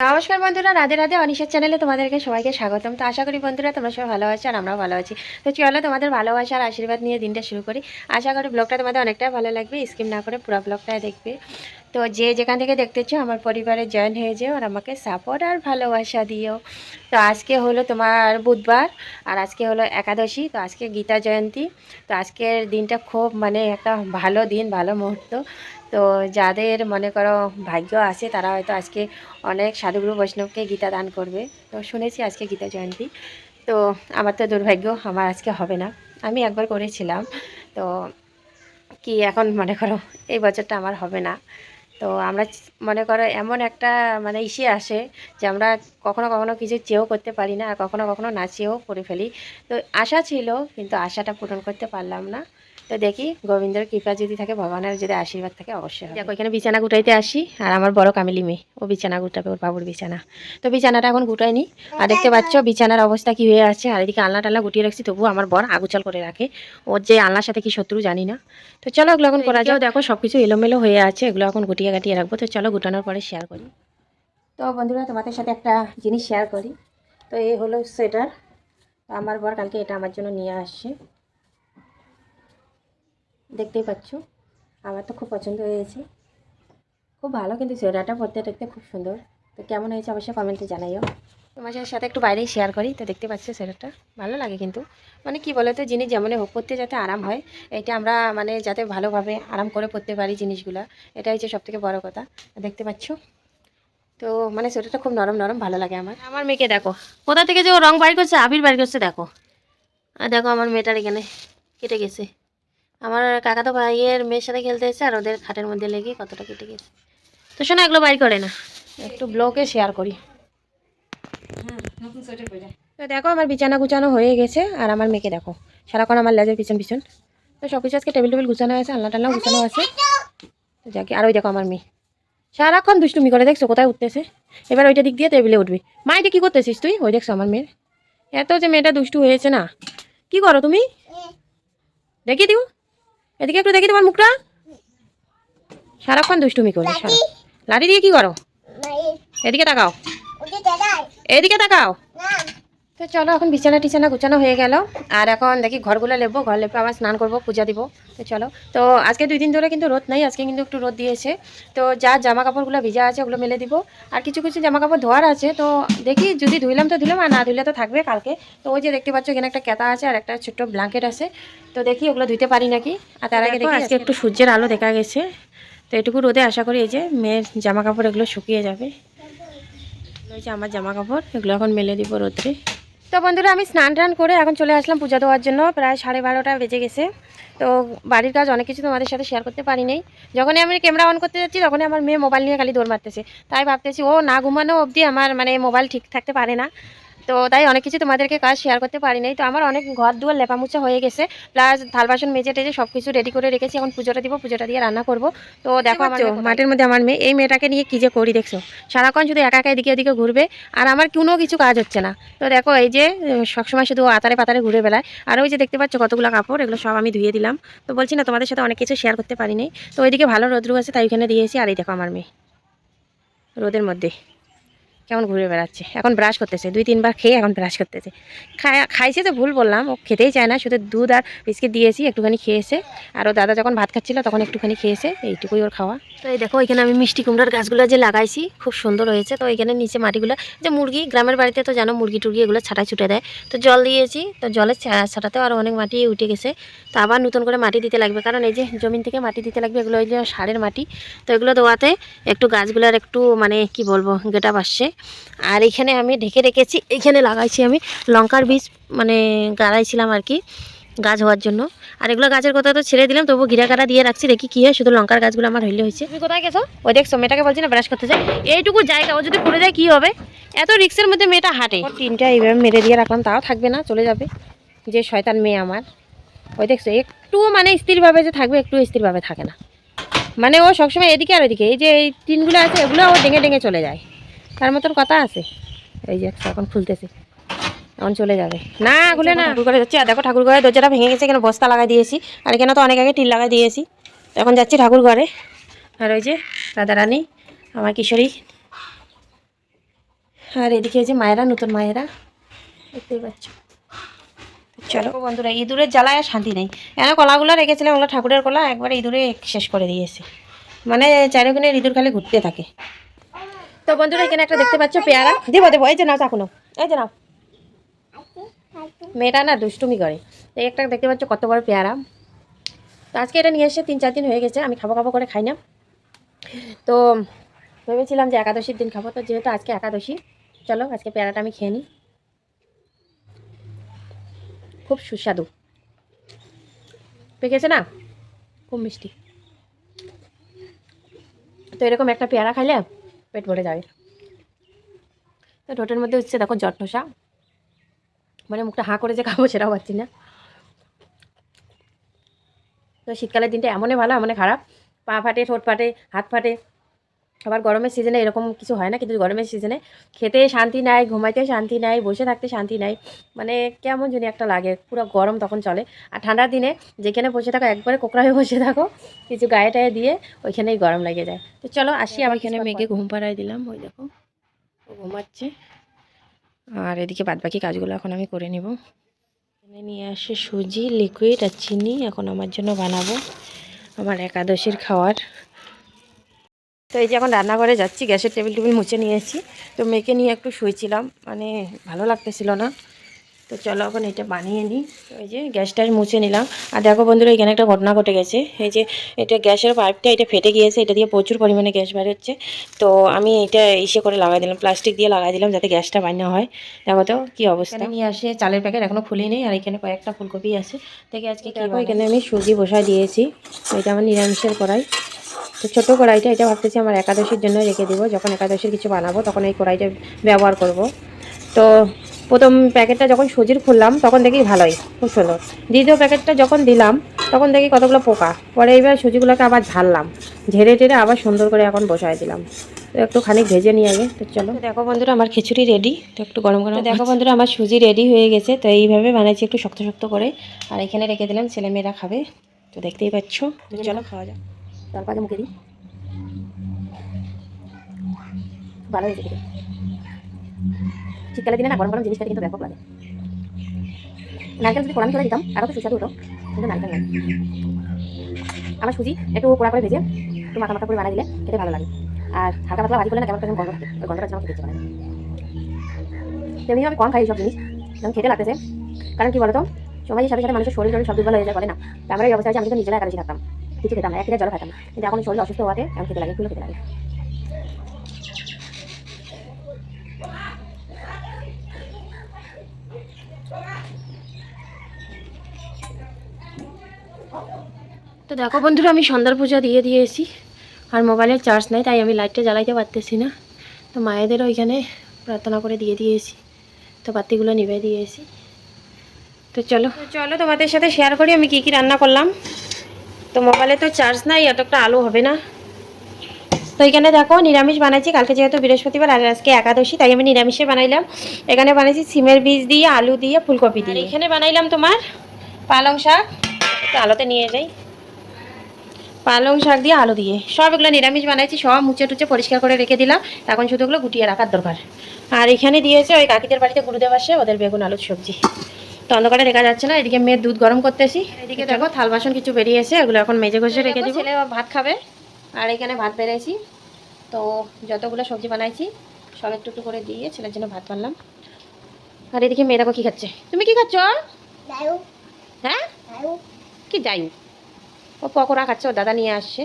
নমস্কার বন্ধুরা, রাধে রাধে, অনিশের চ্যানেলে তোমাদেরকে সবাইকে স্বাগতম। তো আশা করি বন্ধুরা তোমরা সবাই ভালো আছো আর আমরাও ভালো আছি। তো চলো তোমাদের ভালোবাসা আর আশীর্বাদ নিয়ে দিনটা শুরু করি। আশা করি ব্লগটা তোমাদের অনেকটাই ভালো লাগবে স্কিম না করে পুরো ব্লগটাই দেখবে। তো যে যেখান থেকে দেখতেছো আমার পরিবারে জয়েন হয়ে যেও আর আমাকে সাপোর্ট আর ভালোবাসা দিও। তো আজকে হলো তোমার বুধবার আর আজকে হলো একাদশী, তো আজকে গীতা জয়ন্তী। তো আজকের দিনটা খুব মানে একটা ভালো দিন, ভালো মুহূর্ত। তো যাদের মনে করো ভাগ্য আছে, তারা হয়তো আজকে অনেক সাধুগুরু বৈষ্ণবকে গীতা দান করবে। তো শুনেছি আজকে গীতা জয়ন্তী। তো আমার তো দুর্ভাগ্য, আমার আজকে হবে না। আমি একবার করেছিলাম। তো কি এখন মনে করো, এই বছরটা আমার হবে না। তো আমরা মনে করো এমন একটা মানে ইসে আসে যে আমরা কখনো কখনো কিছু চেয়েও করতে পারি না, আর কখনো কখনো না চেয়েও করে ফেলি। তো আশা ছিল, কিন্তু আশাটা পূরণ করতে পারলাম না। তো দেখি গোবিন্দর কৃপা যদি থাকে ভগবানের যদি আশীর্বাদ থাকে অবশ্যই দেখো এখানে বিছানা গুটাইতে আসি আর আমার বড় কামিলি মেয়ে ও বিছানা গুটাবে ওর বাবুর বিছানা। তো বিছানাটা এখন গুটাইনি আর দেখতে পাচ্ছ বিছানার অবস্থা কি হয়ে আছে আর এদিকে আলনা টালনা গুটিয়ে রাখছি তবুও আমার বর আগুচাল করে রাখে। ওর যে আলনার সাথে কি শত্রু জানি না। তো চলো এগুলো এখন করা যাও দেখো সব কিছু এলোমেলো হয়ে আছে এগুলো এখন গুটিয়ে কাটিয়ে রাখব। তো চলো গুটানোর পরে শেয়ার করি। তো বন্ধুরা তোমাদের সাথে একটা জিনিস শেয়ার করি। তো এই হলো সোয়েটার তো আমার বর কালকে এটা আমার জন্য নিয়ে আসছে। দেখতেই পাচ্ছ। আমার তো খুব পছন্দ হয়েছে। খুব ভালো কিন্তু সোয়েটারটা পরতে, দেখতে খুব সুন্দর। তো কেমন হয়েছে অবশ্যই কমেন্টে জানাইও। তোমার সাথে একটু বাইরেই শেয়ার করি। তো দেখতে পাচ্ছ সোয়েটারটা। ভালো লাগে কিন্তু। মানে কি বলো তো জিনিস যেমন হোক, পরতে যাতে আরাম হয়, এটা আমরা মানে যাতে ভালোভাবে আরাম করে পরতে পারি জিনিসগুলো এটা হচ্ছে সবথেকে বড় কথা। দেখতে পাচ্ছ? তো মানে সোয়েটারটা খুব নরম নরম, ভালো লাগে আমার। আমার মেয়েকে দেখো। কোথা থেকে যে ও রং বাড়ি করছে, আবির বাড়ি করছে, দেখো। আর দেখো আমার মেয়েটার এখানে কেটে গেছে। আমার কাকা তো ভাইয়ের মেয়ের সাথে খেলতে এসেছে আর ওদের খাটের মধ্যে লেগে কতটা কেটে গেছে। তো শোনো এগুলো বাইর করে না। একটু ব্লগে শেয়ার করি। তো দেখো আমার বিছানা গুছানো হয়ে গেছে আর আমার মেয়েকে দেখো। সারাক্ষণ আমার লেজের পিছন পিছন। তো সব কিছু আজকে টেবিল টেবিল গুছানো আছে আল্লাহ টাল্লাহ গুছানো আছে। তো যাকে আর ওই দেখো আমার মেয়ে। সারাক্ষণ দুষ্টুমি করে দেখছ কোথায় উঠতেছে? এবার ওইটা দিক দিয়ে টেবিলে উঠবি। মা এটা কী করতেছিস তুই? ওই দেখছ আমার মেয়ের। এত যে মেয়েটা দুষ্টু হয়েছে না। কি করো তুমি? দেখি দিও। এদিকে একটু দেখি তোমার মুখটা। সারাক্ষণ দুষ্টুমি করে লাঠি। দিয়ে কি করো? এদিকে তাকাও। এদিকে তাকাও। তো চলো এখন বিছানা টিছানা গুছানো হয়ে গেল। আর এখন দেখি ঘরগুলো লেবো ঘর লেপে আবার স্নান করব পূজা দিব। তো চলো। তো আজকে দুই দিন ধরে কিন্তু রোদ নাই আজকে কিন্তু একটু রোদ দিয়েছে। তো যা জামা কাপড়গুলো ভিজা আছে ওগুলো মেলে দিব। আর কিছু কিছু জামা কাপড় ধোয়ার আছে তো দেখি যদি ধুইলাম তো ধুলাম আর না ধুলে তো থাকবে কালকে। তো ওই যে দেখতে পাচ্ছ এখানে একটা কেতা আছে আর একটা ছোট্ট ব্ল্যাঙ্কেট আছে। তো দেখি ওগুলো ধুইতে পারি নাকি। আর তার আগে দেখি আজকে একটু সূর্যের আলো দেখা গেছে। তো এটুকু রোদে আশা করি এই যে মেয়ের জামা কাপড় এগুলো শুকিয়ে যাবে। এই যে আমার জামা কাপড় এগুলো এখন মেলে দিব রোদ্রে। তো বন্ধুরা, আমি স্নান টান করে এখন চলে আসলাম পূজা দেওয়ার জন্য। প্রায় সাড়ে বারোটা বেজে গেছে। তো বাড়ির কাজ অনেক কিছু তোমাদের সাথে শেয়ার করতে পারি নাই। যখনই আমি ক্যামেরা অন করতে যাচ্ছি, তখনই আমার মেয়ে মোবাইল নিয়ে খালি দৌড় মারতেছে। তাই ভাবতেছি, ও না ঘুমানো অবধি আমার মানে মোবাইল ঠিক থাকতে পারে না। তো তাই অনেক কিছু তোমাদেরকে কাজ শেয়ার করতে পারি নাই। তো আমার অনেক ঘর দুয়ার লেপামুচা হয়ে গেছে। প্লাস থাল বাসন মেজে টেজে সব কিছু রেডি করে রেখেছি। এখন পুজোটা দিব পুজোটা দিয়ে রান্না করব। তো দেখো আমার মাঠের মধ্যে আমার মেয়ে এই মেয়েটাকে নিয়ে কী যে করি দেখছ? সারাক্ষণ শুধু একা একা এদিকে ওদিকে ঘুরবে। আর আমার কোনো কিছু কাজ হচ্ছে না। তো দেখো এই যে সবসময় শুধু আতারে পাতারে ঘুরে বেড়ায়। আর ওই যে দেখতে পাচ্ছ কতগুলো কাপড় এগুলো সব আমি ধুয়ে দিলাম। তো বলছি না তোমাদের সাথে অনেক কিছু শেয়ার করতে পারিনি তো ওইদিকে ভালো রোদ্রু আছে তাই ওইখানে দিয়েছি আর এই দেখো আমার মেয়ে রোদের মধ্যে। কেমন ঘুরে বেড়াচ্ছে? এখন ব্রাশ করতেছে, দুই, তিনবার খেয়ে এখন ব্রাশ করতেছে। খায়, খাইছে তো ভুল বললাম, ও খেতেই চায় না, শুধু দুধ আর বিস্কিট দিয়েছি, একটুখানি খেয়েছে। আর ও দাদা যখন ভাত খাচ্ছিল, তখন একটুখানি খেয়েছে, এইটুকুই ওর খাওয়া। তো এই দেখো এখানে আমি মিষ্টি কুমড়ার গাছগুলো যে লাগাইছি, খুব সুন্দর হয়েছে। তো এখানে নিচে মাটিগুলো যে মুরগি, গ্রামের বাড়িতে তো জানো, মুরগি টুরগি এগুলো ছাটাই ছুটে দেয়। তো জল দিয়েছি, তো জলের ছা- ছাটাতেও আরও অনেক মাটি উঠে গেছে। তো আবার নতুন করে মাটি দিতে লাগবে, কারণ এই যে জমিন থেকে মাটি দিতে লাগবে, এগুলো ওই যে সারের মাটি। তো এগুলো দেওয়াতে একটু গাছগুলোর একটু মানে কি বলব, গেটা আসছে আর এখানে আমি ঢেকে রেখেছি এখানে লাগাইছি আমি লঙ্কার বীজ মানে গাড়াইছিলাম আর কি গাছ হওয়ার জন্য। আর এগুলো গাছের কথা তো ছেড়ে দিলাম তবু ঘিরা কাটা দিয়ে রাখছি দেখি কি হয় শুধু লঙ্কার গাছগুলো আমার হইলে হয়েছে। তুমি কোথায় গেছো? ওই দেখছ মেয়েটাকে বলছি না ব্রাশ করতে চাই এইটুকু জায়গা ও যদি পড়ে যায় কি হবে? এত রিক্সের মধ্যে মেয়েটা হাঁটে। তিনটা এইভাবে মেরে দিয়ে রাখলাম তাও থাকবে না চলে যাবে। যে শয়তান মেয়ে আমার। ওই দেখছ একটু মানে স্থিরভাবে যে থাকবে একটু স্থিরভাবে থাকে না। মানে ও সবসময় এদিকে আর ওইদিকে এই যে এই টিনগুলো আছে এগুলো ও ডেঙে ডেঙে চলে যায়। তার মতন কথা আছে। এই যে এখন খুলতেছে। এখন চলে যাবে। না খুলে না। ঠাকুর ঘরে যাচ্ছি। আর দেখো ঠাকুর ঘরে দরজাটা ভেঙে গেছে এখানে বস্তা লাগাই দিয়েছি। আর এখানে তো অনেক আগে টিল লাগাই দিয়েছি। এখন যাচ্ছি ঠাকুর ঘরে। আর ওই যে রাধারানী আমার কিশোরী। আর এদিকে যে মায়েরা নতুন মায়েরা। দেখতেই পাচ্ছ। চলো। বন্ধুরা ইঁদুরের জ্বালায় আর শান্তি নেই। এনে কলাগুলো রেখেছিলাম ওগুলো ঠাকুরের কলা একবারে ইঁদুরে শেষ করে দিয়েছে। মানে চারিখানে ইঁদুর খালি ঘুরতে থাকে। তো বন্ধুরা, এখানে একটা দেখতে পাচ্ছ পেয়ারা। দেবো দেবো, এই যে নাও চাকুনো এই যে নাও। মেয়েটা না দুষ্টুমি করে। এই একটা দেখতে পাচ্ছ কত বড় পেয়ারা। তো আজকে এটা নিয়ে এসে তিন চার দিন হয়ে গেছে, আমি খাব খাব করে খাই না। তো ভেবেছিলাম যে একাদশীর দিন খাব, তো যেহেতু আজকে একাদশী, চলো আজকে পেয়ারাটা আমি খেয়ে নিই খুব সুস্বাদু। পেকেছে না? খুব মিষ্টি। তো এরকম একটা পেয়ারা খাইলে পেট ভরে যাবে তো ঠোঁটের মধ্যে হচ্ছে দেখো জটনসা মানে মুখটা হাঁ করে যে খাব সেটাও পাচ্ছি না। তো শীতকালের দিনটা এমনই ভালো, এমনই খারাপ। পা ফাটে, ঠোঁট ফাটে, হাত ফাটে। আবার গরমের সিজনে এরকম কিছু হয় না কিন্তু গরমের সিজনে খেতে শান্তি নাই ঘুমাইতে শান্তি নাই বসে থাকতে শান্তি নাই মানে কেমন জানি একটা লাগে পুরো গরম তখন চলে। আর ঠান্ডার দিনে যেখানে বসে থাকো একবারে কোকড়া হয়ে বসে থাকো কিছু গায়ে টায়ে দিয়ে ওইখানেই গরম লেগে যায়। তো চলো আসি আমার এখানে মেয়েকে ঘুম পাড়ায় দিলাম ওই দেখো ও ঘুমাচ্ছে। আর এদিকে বাদবাকি কাজগুলো এখন আমি করে নেব। এখানে নিয়ে আসে সুজি লিকুইড আর চিনি এখন আমার জন্য বানাবো আমার একাদশীর খাওয়ার। তো এই যে এখন রান্নাঘরে যাচ্ছি গ্যাসের টেবিল টেবিল মুছে নিয়েছি। তো মেয়েকে নিয়ে একটু শুয়েছিলাম মানে ভালো লাগতেছিল না। তো চলো এখন এটা বানিয়ে নিই। তো এই যে গ্যাসটা মুছে নিলাম। আর দেখো বন্ধুরা এখানে একটা ঘটনা ঘটে গেছে। এই যে এটা গ্যাসের পাইপটা এটা ফেটে গিয়েছে এটা দিয়ে প্রচুর পরিমাণে গ্যাস বের হচ্ছে। তো আমি এটা ইসে করে লাগাই দিলাম প্লাস্টিক দিয়ে লাগাই দিলাম যাতে গ্যাসটা বান্না হয়। দেখো তো কী অবস্থা। নিয়ে আসে চালের প্যাকেট এখনও খুলিনি আর এখানে কয়েকটা ফুলকপি আছে। থেকে আজকে কী এখানে আমি সুজি বসাই দিয়েছি। এটা আমার নিরামিষের কড়াই। তো ছোটো কড়াইটা এটা ভাবতেছি আমার একাদশীর জন্য রেখে দেবো। যখন একাদশীর কিছু বানাবো তখন এই কড়াইটা ব্যবহার করব। তো প্রথম প্যাকেটটা যখন সুজির খুললাম তখন দেখি ভালোই খুব সুন্দর। দ্বিতীয় প্যাকেটটা যখন দিলাম তখন দেখি কতগুলো পোকা। পরে এইবার সুজিগুলোকে আবার ঝাড়লাম। ঝেড়ে টেড়ে আবার সুন্দর করে এখন বসায় দিলাম। তো একটু খানিক ভেজে নিয়ে আগে তো চলো। দেখো বন্ধুরা আমার খিচুড়ি রেডি তো একটু গরম গরম দেখো বন্ধুরা আমার সুজি রেডি হয়ে গেছে। তো এইভাবে বানাইছি একটু শক্ত শক্ত করে। আর এখানে রেখে দিলাম ছেলেমেয়েরা খাবে। তো দেখতেই পাচ্ছ। চলো খাওয়া যাক। তারপরে মুখে দিই ভালো হয়েছে খেতে। শীতকালের দিনে না, গরম গরম জিনিস খেতে কিন্তু ব্যাপক লাগে। নারকেল যদি কোরআন করে দিতাম আরও তো সুস্বাদু হতো, কিন্তু নারকেল নাই। আমার সুজি একটু পোড়া করে ভেজে একটু মাথা মাথা করে বানিয়ে দিলে খেতে ভালো লাগে। আর হালকা পাতলা ভাজি করলে না, কেমন কেমন গন্ধ থাকে ওই গন্ধটা যেমন খেতে পারে তেমনি আমি কম খাই এইসব জিনিস, যেমন খেতে লাগতেছে। কারণ কি বলতো? সময়ের সাথে সাথে মানুষের শরীর শরীর সব দুর্বল হয়ে যায়, বলে না? তো আমরা এই অবস্থায় আমি তো নিজেরা একাদশী থাকতাম। কিছু খেতাম না এক লিটার জল খেতাম কিন্তু এখন শরীর অসুস্থ হওয়াতে এখন খেতে লাগে একটু খেতে লাগে। তো দেখো বন্ধুরা আমি সন্ধ্যার পূজা দিয়ে দিয়েছি আর মোবাইলের চার্জ নাই তাই আমি লাইটটা জ্বালাইতে পারতেছি না। তো মায়েদের ওইখানে প্রার্থনা করে দিয়ে দিয়েছি তো বাতিগুলো নিভে দিয়েছি তো চলো। চলো তোমাদের সাথে শেয়ার করি আমি কি কি রান্না করলাম। তো মোবাইলে তো চার্জ নাই এতটা আলো হবে না। তো এখানে দেখো নিরামিষ বানাইছি কালকে যেহেতু বৃহস্পতিবার আর আজকে একাদশী তাই আমি নিরামিষে বানাইলাম। এখানে বানাইছি সিমের বীজ দিয়ে আলু দিয়ে ফুলকপি দিয়ে। এখানে বানাইলাম তোমার পালং শাক। একটু আলোতে নিয়ে যাই। পালং শাক দিয়ে আলু দিয়ে। সব এগুলো নিরামিষ বানাইছি সব মুচে টুচে পরিষ্কার করে রেখে দিলাম। এখন শুধু ওগুলো গুটিয়ে রাখার দরকার। আর এখানে দিয়েছে ওই কাকিদের বাড়িতে গুরুদেব আসে ওদের বেগুন আলুর সবজি। তো অন্ধকারে দেখা যাচ্ছে না এদিকে মেয়ের দুধ গরম করতেছি। এদিকে দেখো থাল বাসন কিছু বেরিয়েছে ওগুলো এখন মেজে ঘষে রেখে দিব। ছেলে ভাত খাবে। আর এখানে ভাত বেড়েছি। তো যতগুলো সবজি বানাইছি সব একটু একটু করে দিয়ে ছেলের জন্য ভাত বানলাম। আর এদিকে মেয়ে দেখো কি খাচ্ছে। তুমি কি খাচ্ছ? হ্যাঁ? কি যাই ও পকোড়া খাচ্ছে ও দাদা নিয়ে আসছে।